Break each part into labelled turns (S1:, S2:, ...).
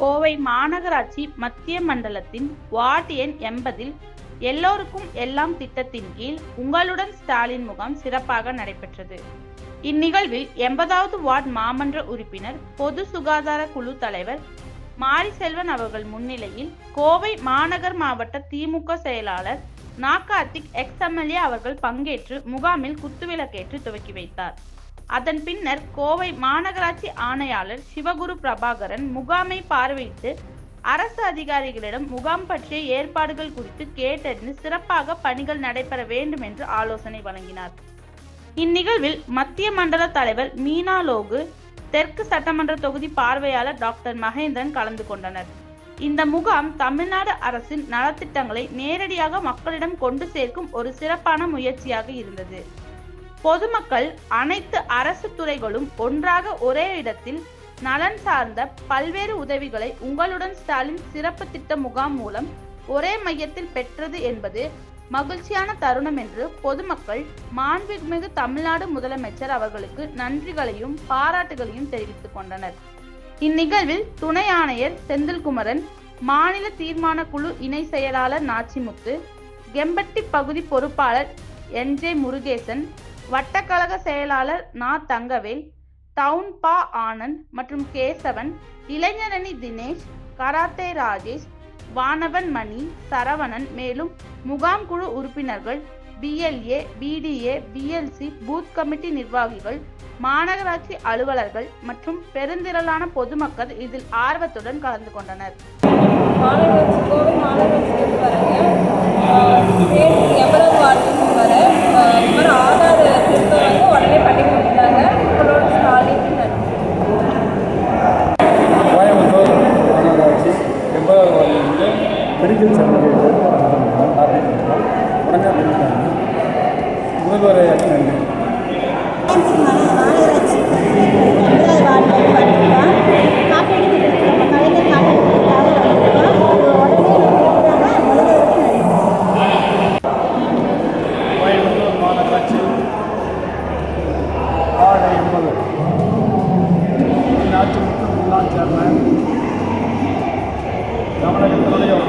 S1: கோவை மாநகராட்சி மத்திய மண்டலத்தின் வார்டு எண் எண்பதில் எல்லோருக்கும் எல்லாம் திட்டத்தின் கீழ் உங்களுடன் ஸ்டாலின் முகாம் சிறப்பாக நடைபெற்றது. இந்நிகழ்வில் எண்பதாவது வார்டு மாமன்ற உறுப்பினர் பொது சுகாதார குழு தலைவர் மாரிசெல்வன் அவர்கள் முன்னிலையில் கோவை மாநகர் மாவட்ட திமுக செயலாளர் நாகார்த்திக் எக்ஸ் எம்எல்ஏ அவர்கள் பங்கேற்று முகாமில் குத்துவிளக்கேற்று துவக்கி வைத்தார். அதன் பின்னர் கோவை மாநகராட்சி ஆணையாளர் சிவகுரு பிரபாகரன் முகாமை பார்வையிட்டு அரசு அதிகாரிகளிடம் முகாம் பற்றிய ஏற்பாடுகள் குறித்து கேட்டறிந்து சிறப்பாக பணிகள் நடைபெற வேண்டும் என்று ஆலோசனை வழங்கினார். இந்நிகழ்வில் மத்திய மண்டல தலைவர் மீனா லோகு தெற்கு சட்டமன்ற தொகுதி பார்வையாளர் டாக்டர் மகேந்திரன் கலந்து கொண்டனர். இந்த முகாம் தமிழ்நாடு அரசின் நலத்திட்டங்களை நேரடியாக மக்களிடம் கொண்டு சேர்க்கும் ஒரு சிறப்பான முயற்சியாக இருந்தது. பொதுமக்கள் அனைத்து அரசு துறைகளும் ஒன்றாக ஒரே இடத்தில் நலன் சார்ந்த பல்வேறு உதவிகளை உங்களுடன் ஸ்டாலின் சிறப்பு திட்ட முகாம் மூலம் ஒரே மையத்தில் பெற்றது என்பது மகிழ்ச்சியான தருணம் என்று பொதுமக்கள் மாண்புமிகு தமிழ்நாடு முதலமைச்சர் அவர்களுக்கு நன்றிகளையும் பாராட்டுகளையும் தெரிவித்துக் கொண்டனர். இந்நிகழ்வில் துணை ஆணையர் செந்தில்குமரன் மாநில தீர்மான குழு இணை செயலாளர் நாச்சிமுத்து கெம்பட்டி பகுதி பொறுப்பாளர் என் ஜே முருகேசன் வட்டக்கழக செயலாளர் நா. தங்கவேல் டவுன் பா. ஆனந்த் மற்றும் கேசவன் இளைஞரணி தினேஷ் கராத்தே ராஜேஷ் வானவன் மணி சரவணன் மேலும் முகாம் குழு உறுப்பினர்கள் BLA BDA BLC booth committee நிர்வாகிகள் மாநகராட்சி அலுவலர்கள் மற்றும் பெருந்திரளான பொதுமக்கள் இதில் ஆர்வத்துடன் கலந்து கொண்டனர்.
S2: மாநகராட்சி கோவை வரேங்க
S3: மெடிக்கல் சர்டிஃபிகேட் உடனே கொடுத்தாங்க முதல்வரை நன்றி
S4: மாநகராட்சி எண்பதாவது வார்டில்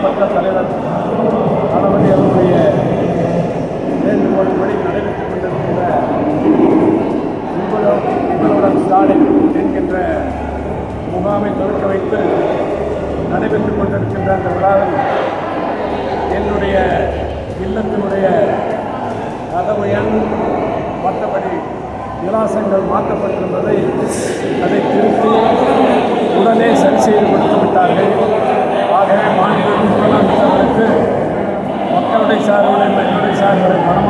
S3: சட்டமன்ற தலைவர் தளபதி அவருடைய வேண்டுகோள்படி நடைபெற்றுக் கொண்டிருக்கின்ற உங்களோட உங்களுடன் ஸ்டாலின் என்கின்ற முகாமை தொடக்க வைத்து நடைபெற்றுக் கொண்டிருக்கின்ற அந்த விழாவில் என்னுடைய இல்லத்தினுடைய கதவு எண் மற்றபடி விலாசங்கள் மாற்றப்பட்டிருந்ததை அதை திருத்தி ಮಾಡ್ತಾರೆ ಮಾಡ